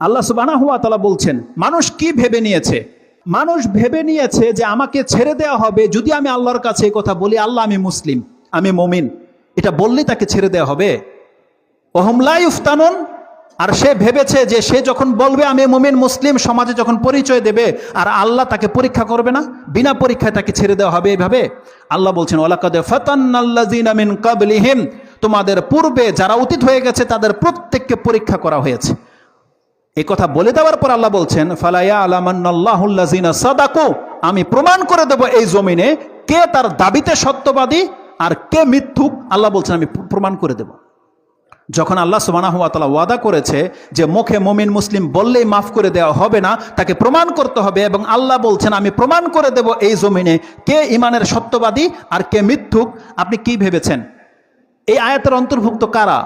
আল্লাহ সুবানা হুয়া তালা বলছেন, মানুষ কি ভেবে নিয়েছে? মানুষ ভেবে নিয়েছে যে আমাকে ছেড়ে দেওয়া হবে যদি আমি আল্লাহর কাছে কথা বলি, আল্লাহ আমি মুসলিম, আমি মমিন। এটা বললেই তাকে ছেড়ে দেওয়া হবে। ওহমলাই উফতানুন আর সে ভেবেছে যে সে যখন বলবে, আমি মুমিন, মুসলিম সমাজে যখন পরিচয় দেবে, আর আল্লাহ তাকে পরীক্ষা করবে না, বিনা পরীক্ষায় তাকে ছেড়ে দেওয়া হবে এইভাবে আল্লাহ বলছেন ওলাকাদে তোমাদের পূর্বে যারা অতীত হয়ে গেছে, তাদের প্রত্যেককে পরীক্ষা করা হয়েছে। এই কথা বলে দেওয়ার পর আল্লাহ বলছেন ফালাইয়া আলামান্নাল্লাহুল্লাযীনা সাদাকু আমি প্রমাণ করে দেব এই জমিনে কে তার দাবিতে সত্যবাদী আর কে মিথ্যুক। আল্লাহ বলছেন, আমি প্রমাণ করে দেব। যখন আল্লাহ সুবানা হুয়া তালা ওয়াদা করেছে যে মুখে মমিন মুসলিম বললেই মাফ করে দেওয়া হবে না, তাকে প্রমাণ করতে হবে এবং আল্লাহ বলছেন, আমি প্রমাণ করে দেব এই জমিনে কে ইমানের সত্যবাদী আর কে মিথ্যুক। আপনি কি ভেবেছেন? এই আয়াতের অন্তর্ভুক্ত কারা?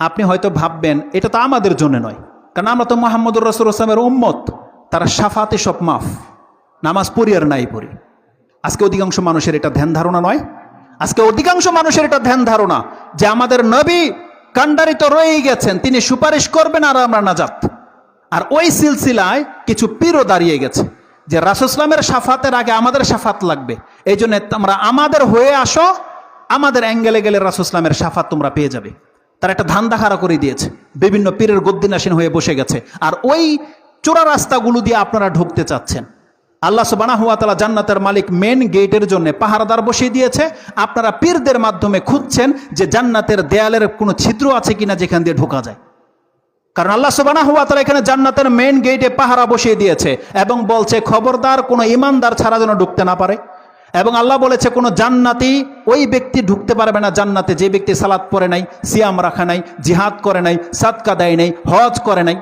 আপনি হয়তো ভাববেন, এটা তো আমাদের জন্য নয়। কারণ আমরা তো মোহাম্মদুর রসুল আসলামের উম্মত। তারা সাফাতে সব মাফ। নামাজ পড়ি আর নাই পড়ি আজকে অধিকাংশ মানুষের এটা ধ্যান ধারণা নয়। আজকে অধিকাংশ মানুষের এটা ধ্যান ধারণা যে আমাদের নবী কান্ডারিত রয়েই গেছেন, তিনি সুপারিশ করবেন আর আমরা নাজাত। আর ওই সিলসিলায় কিছু পীরও দাঁড়িয়ে গেছে, যে রাসুসলামের সাফাতের আগে আমাদের সাফাত লাগবে। এই জন্য তোমরা আমাদের হয়ে আসো, আমাদের অ্যাঙ্গেলে গেলে রাসুসলামের সাফাত তোমরা পেয়ে যাবে। তারা একটা ধান্দা খাড়া করে দিয়েছে। বিভিন্ন পীরের গদ্দিনাসীন হয়ে বসে গেছে। আর ওই চোরা রাস্তাগুলো দিয়ে আপনারা ঢুকতে চাচ্ছেন। আল্লাহ সুবানা হুয়া তালা জান্নাতের মালিক মেন গেটের জন্য পাহারাদার বসিয়ে দিয়েছে। আপনারা পীরদের মাধ্যমে খুঁজছেন যে জান্নাতের দেয়ালের কোনো ছিদ্র আছে কিনা যেখান দিয়ে ঢোকা যায়। কারণ আল্লাহ সুবানা হুয়া এখানে জান্নাতের মেন গেটে পাহারা বসিয়ে দিয়েছে এবং বলছে, খবরদার, কোনো ইমানদার ছাড়া যেন ঢুকতে না পারে। এবং আল্লাহ বলেছে, কোনো জান্নাতি ওই ব্যক্তি ঢুকতে পারবে না জান্নাতে। যে ব্যক্তি সালাদ পরে নাই, সিয়াম রাখা নাই, জিহাদ করে নাই, সাদকা দেয় নাই, হজ করে নাই।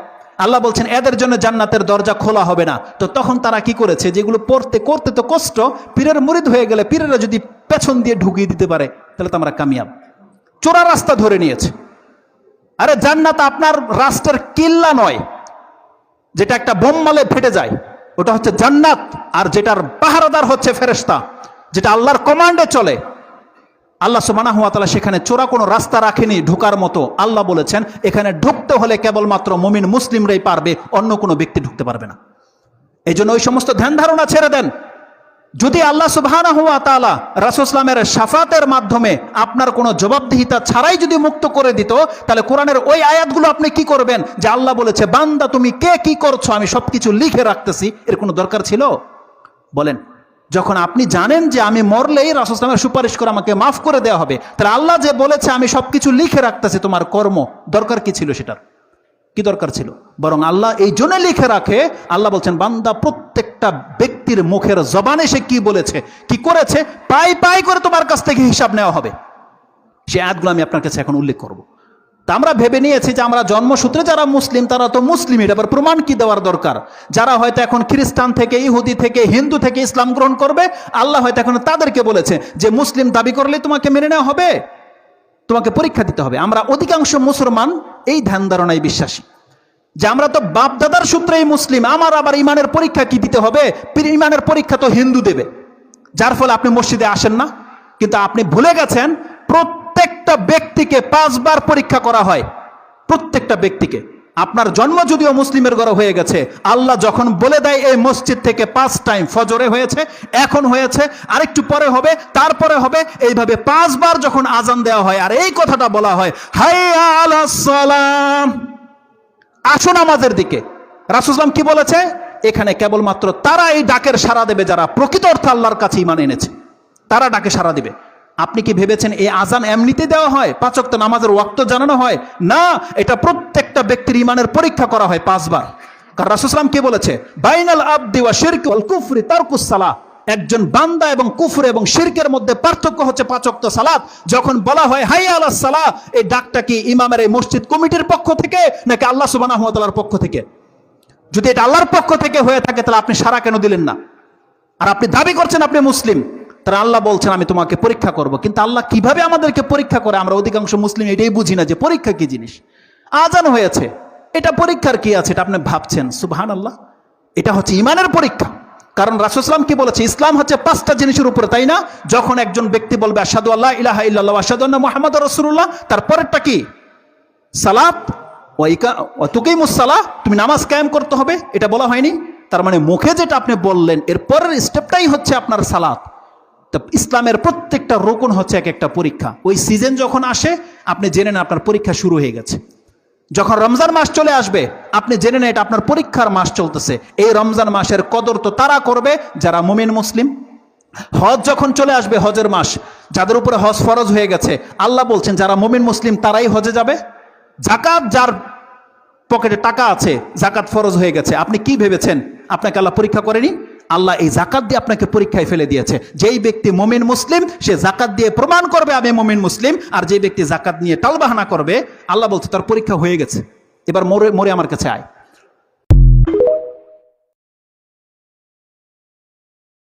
আল্লাহ বলছেন, এদের জন্য জান্নাতের দরজা খোলা হবে না। তো তখন তারা কি করেছে, যেগুলো পড়তে, করতে তো কষ্ট, পীরের মুরিদ হয়ে গেলে পীরেরা যদি পেছন দিয়ে ঢুকিয়ে দিতে পারে, তাহলে তো আমরা কামিয়াব। চোরা রাস্তা ধরে নিয়েছে। আরে জান্নাত আপনার রাষ্ট্রের কিল্লা নয়, যেটা একটা বোম মালে ফেটে যায়। ওটা হচ্ছে জান্নাত, আর যেটার পাহারাদার হচ্ছে ফেরেস্তা যেটা আল্লাহর কমান্ডে চলে। আল্লাহ সুবানা হুয়া তালা সেখানে চোরা কোনো রাস্তা রাখেনি ঢুকার মতো। আল্লাহ বলেছেন, এখানে ঢুকতে হলে কেবলমাত্র মমিন মুসলিমরাই পারবে, অন্য কোনো ব্যক্তি ঢুকতে পারবে না। এই জন্য ওই সমস্ত ধ্যান ধারণা ছেড়ে দেন। যদি আল্লাহ তালা রাসুসলামের সাফাতের মাধ্যমে আপনার কোনো জবাবদিহিতা ছাড়াই যদি মুক্ত করে দিত, তাহলে কোরআনের ওই আয়াতগুলো আপনি কি করবেন? যে আল্লাহ বলেছে, বান্দা তুমি কে, কি করছ? আমি সবকিছু লিখে রাখতেছি। এর কোনো দরকার ছিল? বলেন যখন আপনি জানেন যে আমি মরলেই রাসুসলামের সুপারিশ করে আমাকে মাফ করে দেওয়া হবে, তাহলে আল্লাহ যে বলেছে, আমি সবকিছু লিখে রাখতেছি, তোমার কর্ম। দরকার কি ছিল সেটার? কি দরকার ছিল? বরং আল্লাহ এই জন্য লিখে রাখে, আল্লাহ বলছেন, বান্দা, প্রত্যেকটা ব্যক্তির মুখের জবানে সে কি বলেছে, কি করেছে, পাই পাই করে তোমার কাছ থেকে হিসাব নেওয়া হবে। সে আয়াতগুলো আমি আপনার কাছে এখন উল্লেখ করব। তা আমরা ভেবে নিয়েছি যে আমরা জন্মসূত্রে যারা মুসলিম, তারা তো মুসলিম এটা আবার প্রমাণ কি দেওয়ার দরকার? যারা হয়তো এখন খ্রিস্টান থেকে, ইহুদি থেকে, হিন্দু থেকে ইসলাম গ্রহণ করবে, আল্লাহ হয়তো এখন তাদেরকে বলেছে যে মুসলিম দাবি করলে তোমাকে মেনে নেওয়া হবে, তোমাকে পরীক্ষা দিতে হবে। আমরা অধিকাংশ মুসলমান এই ধ্যান ধারণায় বিশ্বাসী। যে আমরা তো বাপ দাদার সূত্রেই মুসলিম, আমার আবার ইমানের পরীক্ষা কি দিতে হবে? ইমানের পরীক্ষা তো হিন্দু দেবে। যার ফলে আপনি মসজিদে আসেন না। কিন্তু আপনি ভুলে গেছেন প্রত্যেকটা ব্যক্তিকে পাঁচবার পরীক্ষা করা হয়। প্রত্যেকটা ব্যক্তিকে। আপনার জন্ম যদিও মুসলিমের ঘরে হয়ে গেছে, আল্লাহ যখন বলে দেয় এই মসজিদ থেকে পাঁচ টাইম ফজরে হয়েছে, এখন হয়েছে, আরেকটু পরে হবে, তারপরে হবে, এইভাবে পাঁচবার যখন আজান দেওয়া হয়, আর এই কথাটা বলা হয় হাই আলাস সালাম। আসুন আমাদের দিকে। রাসুসলাম কি বলেছে? এখানে কেবলমাত্র তারা এই ডাকের সাড়া দেবে যারা প্রকৃত অর্থে আল্লাহর কাছে ইমান এনেছে। তারা ডাকে সাড়া দিবে। আপনি কি ভেবেছেন এই আজান এমনিতে দেওয়া হয়? পাচক তো নামাজের ওয়াক্ত জানানো হয়? না, এটা প্রত্যেকটা ব্যক্তির ইমানের পরীক্ষা করা হয় পাঁচবার। কারণ রাসুসলাম কি বলেছে? বাইনাল আব্দি ওয়া শিরক কুফরি তারকুস সালাহ একজন বান্দা এবং কুফর এবং শিরকের মধ্যে পার্থক্য হচ্ছে পাচক্ত সালাত। যখন বলা হয় হাই আল্লাহ সালাহ, এই ডাকটা কি ইমামের এই মসজিদ কমিটির পক্ষ থেকে, নাকি আল্লাহ সুবানা হাতালার পক্ষ থেকে? যদি এটা আল্লাহর পক্ষ থেকে হয়ে থাকে, তাহলে আপনি সারা কেন দিলেন না? আর আপনি দাবি করছেন আপনি মুসলিম। তারা আল্লাহ বলছেন, আমি তোমাকে পরীক্ষা করব। কিন্তু আল্লাহ কীভাবে আমাদেরকে পরীক্ষা করে? আমরা অধিকাংশ মুসলিম এটাই বুঝি না যে পরীক্ষা কি জিনিস। আজান হয়েছে। এটা পরীক্ষার কি আছে? এটা আপনি ভাবছেন। সুবহান আল্লাহ এটা হচ্ছে ইমানের পরীক্ষা। কারণ রাসুসলাম কি বলেছে? ইসলাম হচ্ছে পাঁচটা জিনিসের উপরে, তাই না? যখন একজন ব্যক্তি বলবে আসাদু আল্লাহ ইলাহা ইল্লাল্লাহ আসাদু মোহাম্মদ রসুল্লাহ তার পরেরটা কি? সালাত। তোকেই মুসালা তুমি নামাজ কায়েম করতে হবে। এটা বলা হয়নি। তার মানে মুখে যেটা আপনি বললেন, এর পরের স্টেপটাই হচ্ছে আপনার সালাত। তা ইসলামের প্রত্যেকটা রোকন হচ্ছে এক একটা পরীক্ষা। ওই সিজন যখন আসে, আপনি জেনে নেন আপনার পরীক্ষা শুরু হয়ে গেছে। যখন রমজান মাস চলে আসবে, আপনি জেনে নেন এটা আপনার পরীক্ষার মাস চলতেছে। এই রমজান মাসের কদর তো তারা করবে, যারা মুমিন মুসলিম। হজ যখন চলে আসবে, হজের মাস, যাদের উপরে হজ ফরজ হয়ে গেছে, আল্লাহ বলছেন, যারা মুমিন মুসলিম, তারাই হজে যাবে। জাকাত যার পকেটে টাকা আছে, জাকাত ফরজ হয়ে গেছে। আপনি কি ভেবেছেন? আপনাকে আল্লাহ পরীক্ষা করেনি? আল্লাহ এই জাকাত দিয়ে আপনাকে পরীক্ষায় ফেলে দিয়েছে। যেই ব্যক্তি মোমেন মুসলিম, সে জাকাত দিয়ে প্রমাণ করবে আমি মোমেন মুসলিম, আর যে ব্যক্তি জাকাত নিয়ে টালবাহানা করবে, আল্লাহ বলছে, তার পরীক্ষা হয়ে গেছে। এবার মরে মরে আমার কাছে আয়।